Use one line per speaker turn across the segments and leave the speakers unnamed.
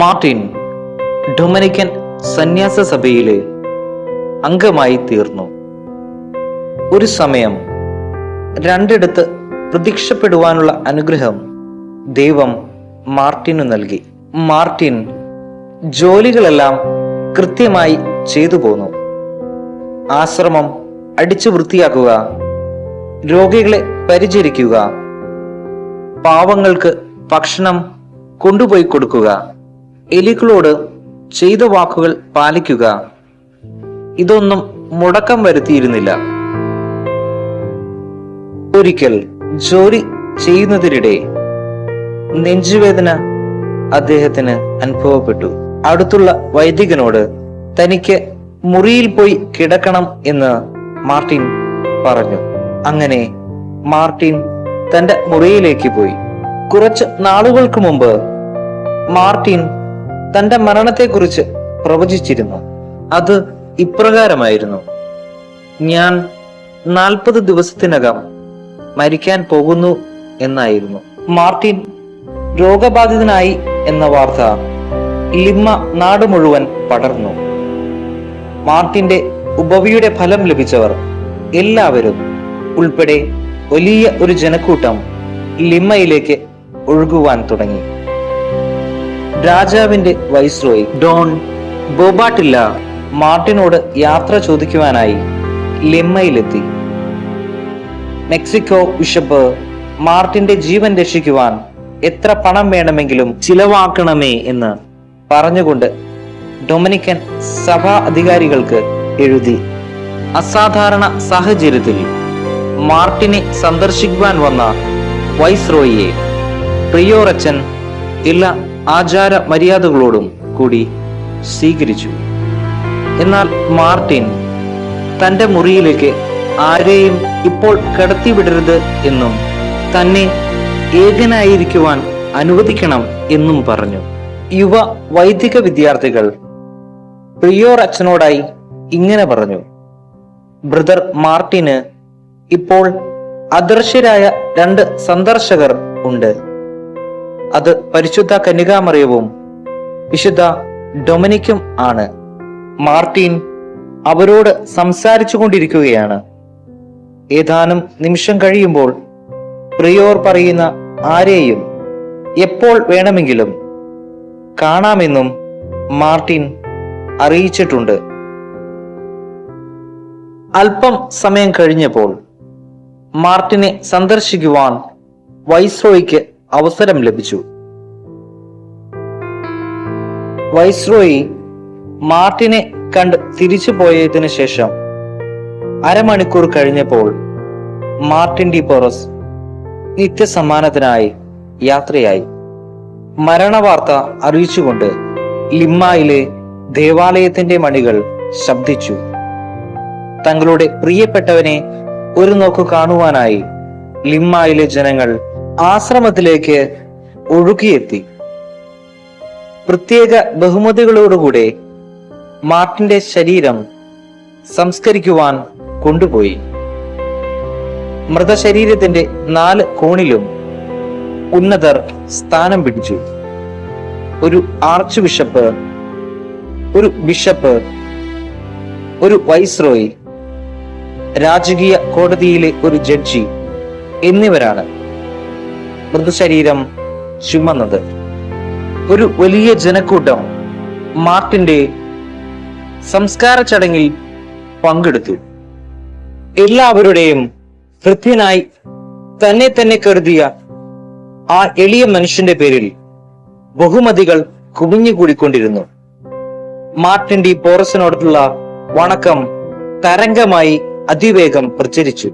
Martin Dominican സന്യാസ സഭയിലെ അംഗമായി തീർന്നു. ഒരു സമയം രണ്ടിടത്ത് പ്രതീക്ഷപ്പെടുവാനുള്ള അനുഗ്രഹം ദൈവം മാർട്ടിനു നൽകി. മാർട്ടിൻ ജോലികളെല്ലാം കൃത്യമായി ചെയ്തു പോന്നു. ആശ്രമം അടിച്ചു വൃത്തിയാക്കുക രോഗികളെ പരിചരിക്കുക പാവങ്ങൾക്ക് ഭക്ഷണം കൊണ്ടുപോയി കൊടുക്കുക എലികളോട് ചെയ്ത വാക്കുകൾ പാലിക്കുക. ഇതൊന്നും മുടക്കം വരുത്തിയിരുന്നില്ല. ഒരിക്കൽ ജോലി ചെയ്യുന്നതിനിടെ നെഞ്ചുവേദന അദ്ദേഹത്തിന് അനുഭവപ്പെട്ടു. അടുത്തുള്ള വൈദികനോട് തനിക്ക് മുറിയിൽ പോയി കിടക്കണം എന്ന് മാർട്ടിൻ പറഞ്ഞു. അങ്ങനെ മാർട്ടിൻ തന്റെ മുറിയിലേക്ക് പോയി. കുറച്ച് നാളുകൾക്ക് മുമ്പ് മാർട്ടിൻ തന്റെ മരണത്തെക്കുറിച്ച് പ്രവചിച്ചിരുന്നു. അത് ഇപ്രകാരമായിരുന്നു. ഞാൻ നാൽപ്പത് ദിവസത്തിനകം മരിക്കാൻ പോകുന്നു എന്നായിരുന്നു. മാർട്ടിൻ രോഗബാധിതനായി എന്ന വാർത്ത ലിമ്മ നാട് മുഴുവൻ പടർന്നു. മാർട്ടിന്റെ ഉപവിയുടെ ഫലം ലഭിച്ചവർ എല്ലാവരും ഉൾപ്പെടെ വലിയ ഒരു ജനക്കൂട്ടം ലിമ്മയിലേക്ക് ഒഴുകുവാൻ തുടങ്ങി. രാജാവിന്റെ വൈസ്രോയി ഡോൺ ബോബാട്ടില്ല മാർട്ടിനോട് യാത്ര ചോദിക്കുവാനായി ലിമ്മയിലെത്തി. മെക്സിക്കോ ബിഷപ്പ് മാർട്ടിന്റെ ജീവൻ രക്ഷിക്കുവാൻ എത്ര പണം വേണമെങ്കിലും ചിലവാക്കണമേ എന്ന് പറഞ്ഞുകൊണ്ട് ഡൊമിനിക്കൻ സഭാ അധികാരികൾക്ക് എഴുതി. അസാധാരണ സാഹചര്യത്തിൽ മാർട്ടിനെ സന്ദർശിക്കുവാൻ വന്ന വൈസ്രോയിയെ പ്രിയോറച്ചൻ എല്ലാ ആചാര മര്യാദകളോടും കൂടി സ്വീകരിച്ചു. എന്നാൽ മാർട്ടിൻ തന്റെ മുറിയിലേക്ക് ആരെയും ഇപ്പോൾ കടത്തിവിടരുത് എന്നും തന്നെ ഏകനായിരിക്കുവാൻ അനുവദിക്കണം എന്നും പറഞ്ഞു. യുവ വൈദിക വിദ്യാർത്ഥികൾ പ്രിയോർ അച്ഛനോടായി ഇങ്ങനെ പറഞ്ഞു. ബ്രദർ മാർട്ടിന് ഇപ്പോൾ അദൃശ്യരായ രണ്ട് സന്ദർശകർ ഉണ്ട്. അത് പരിശുദ്ധ കന്യകാമറിയവും വിശുദ്ധ ഡൊമിനിക്കും ആണ്. മാർട്ടിൻ അവരോട് സംസാരിച്ചു കൊണ്ടിരിക്കുകയാണ് ഏതാനും നിമിഷം കഴിയുമ്പോൾ പ്രിയോർ പറയുന്ന ആരെയും എപ്പോൾ വേണമെങ്കിലും കാണാമെന്നും മാർട്ടിൻ അറിയിച്ചിട്ടുണ്ട്. അല്പം സമയം കഴിഞ്ഞപ്പോൾ മാർട്ടിനെ സന്ദർശിക്കുവാൻ വൈസ്രോയ്ക്ക് അവസരം ലഭിച്ചു. വൈസ്രോയി മാർട്ടിനെ കണ്ട് തിരിച്ചു പോയതിനു ശേഷം അരമണിക്കൂർ കഴിഞ്ഞപ്പോൾ മാർട്ടിൻ ഡി പോറസ് നിത്യസമ്മാനത്തിനായി യാത്രയായി. മരണവാർത്ത അറിയിച്ചുകൊണ്ട് ലിമ്മായിലെ ദേവാലയത്തിന്റെ മണികൾ ശബ്ദിച്ചു. തങ്ങളുടെ പ്രിയപ്പെട്ടവനെ ഒരു നോക്ക് കാണുവാനായി ലിമ്മായിലെ ജനങ്ങൾ ആശ്രമത്തിലേക്ക് ഒഴുകിയെത്തി. പ്രത്യേക ബഹുമതികളോടുകൂടെ മാർട്ടിന്റെ ശരീരം സംസ്കരിക്കുവാൻ കൊണ്ടുപോയി. മൃതശരീരത്തിന്റെ നാല് കോണിലും ഉന്നതർ സ്ഥാനം പിടിച്ചു. ഒരു ആർച്ച് ബിഷപ്പ് ഒരു ബിഷപ്പ് ഒരു വൈസ്രോയി രാജകീയ കോടതിയിലെ ഒരു ജഡ്ജി എന്നിവരാണ്. മൃതശരീരം ചുമന്നത്. ഒരു വലിയ ജനക്കൂട്ടം മാർട്ടിന്റെ സംസ്കാര ചടങ്ങിൽ പങ്കെടുത്തു. എല്ലാവരുടെയും ഹൃദ്യനായി തന്നെ തന്നെ കരുതിയ ആ എളിയ മനുഷ്യന്റെ പേരിൽ ബഹുമതികൾ കുമിഞ്ഞുകൂടിക്കൊണ്ടിരുന്നു മാർട്ടിൻ പോറസിനോടുള്ള വണക്കം തരംഗമായി അതിവേഗം പ്രചരിച്ചു.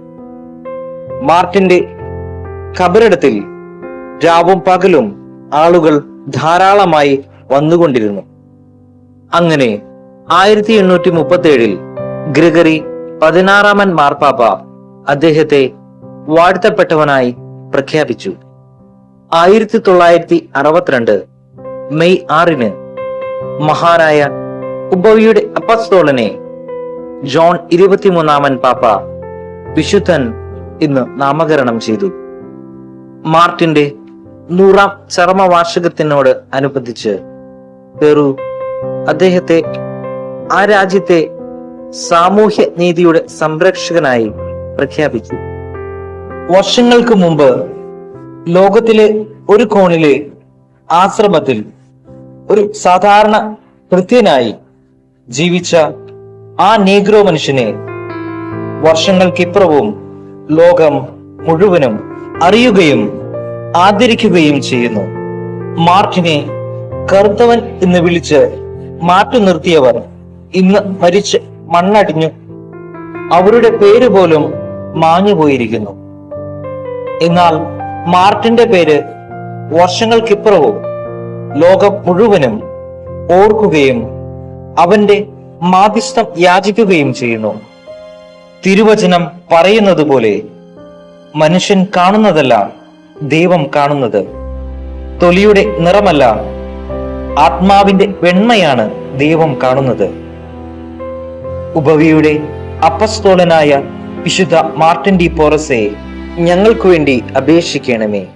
മാർട്ടിന്റെ ഖബറിടത്തിൽ രാവും പകലും ആളുകൾ ധാരാളമായി വന്നുകൊണ്ടിരുന്നു. അങ്ങനെ ആയിരത്തി എണ്ണൂറ്റി മുപ്പത്തി ഏഴിൽ ഗ്രിഗറി പതിനാറാമൻ മാർപ്പാപ്പ അദ്ദേഹത്തെ വാഴ്ത്തപ്പെട്ടവനായി പ്രഖ്യാപിച്ചു. ആയിരത്തി തൊള്ളായിരത്തി അറുപത്തിരണ്ട് മെയ് ആറിന് മഹാനായ ഉപവിയുടെ അപ്പസ്തോളനെ ജോൺ ഇരുപത്തിമൂന്നാമൻ പാപ്പ വിശുദ്ധൻ എന്ന് നാമകരണം ചെയ്തു. മാർട്ടിന്റെ നൂറാം ചർമ്മ വാർഷികത്തിനോട് അനുബന്ധിച്ച് പെറു അദ്ദേഹത്തെ ആ രാജ്യത്തെ സാമൂഹ്യ നീതിയുടെ സംരക്ഷകനായി പ്രഖ്യാപിച്ചു. വർഷങ്ങൾക്ക് മുമ്പ് ലോകത്തിലെ ഒരു കോണിലെ ആശ്രമത്തിൽ ഒരു സാധാരണ കൃത്യനായി ജീവിച്ച ആ നീഗ്രോ മനുഷ്യനെ വർഷങ്ങൾക്കിപ്പുറവും ലോകം മുഴുവനും അറിയുകയും ആദരിക്കുകയും ചെയ്യുന്നു. മാർട്ടിനെ കറുത്തവൻ എന്ന് വിളിച്ച് മാറ്റി നിർത്തിയവർ ഇന്ന് മരിച്ച് മണ്ണടിഞ്ഞു. അവരുടെ പേര് പോലും മാഞ്ഞുപോയിരിക്കുന്നു എന്നാൽ മാർട്ടിന്റെ പേര് വർഷങ്ങൾക്കിപ്പുറവും ലോകം മുഴുവനും ഓർക്കുകയും അവന്റെ മാധ്യസ്ഥം യാചിക്കുകയും ചെയ്യുന്നു. തിരുവചനം പറയുന്നത് പോലെ മനുഷ്യൻ കാണുന്നതല്ല ദൈവം കാണുന്നത്. തൊലിയുടെ നിറമല്ല ആത്മാവിന്റെ വെണ്മയാണ് ദൈവം കാണുന്നത്. ഉപവിയുടെ അപ്പസ്തോലനായ വിശുദ്ധ മാർട്ടിൻ ഡി പോറസെ ഞങ്ങൾക്കു വേണ്ടി അപേക്ഷിക്കണമേ.